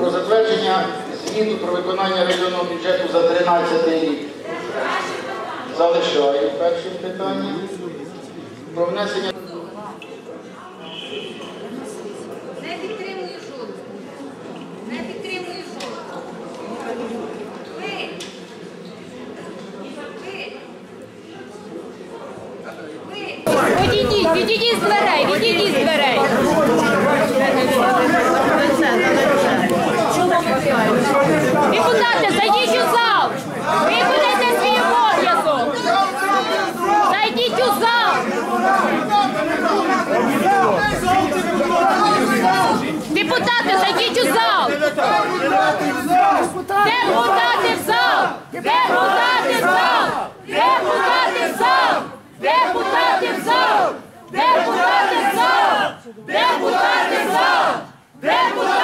Про затвердження звіту про виконання районного бюджету за 13 рік. Залишаю першим питанням. Про внесення Не підтримую жодного. Не підтримую жодного. Ви. Ви. Ви. Відійдіть, відійдіть з дверей, відійдіть з дверей. Депутати, зайдіть у зал. Виконайте свій обов'язок. Зайдіть у зал. Депутати, зайдіть у зал. Депутати в зал. Депутати в зал. Депутати в зал. Депутати в зал. Депутати в зал. Депутати в зал. Депутати в зал.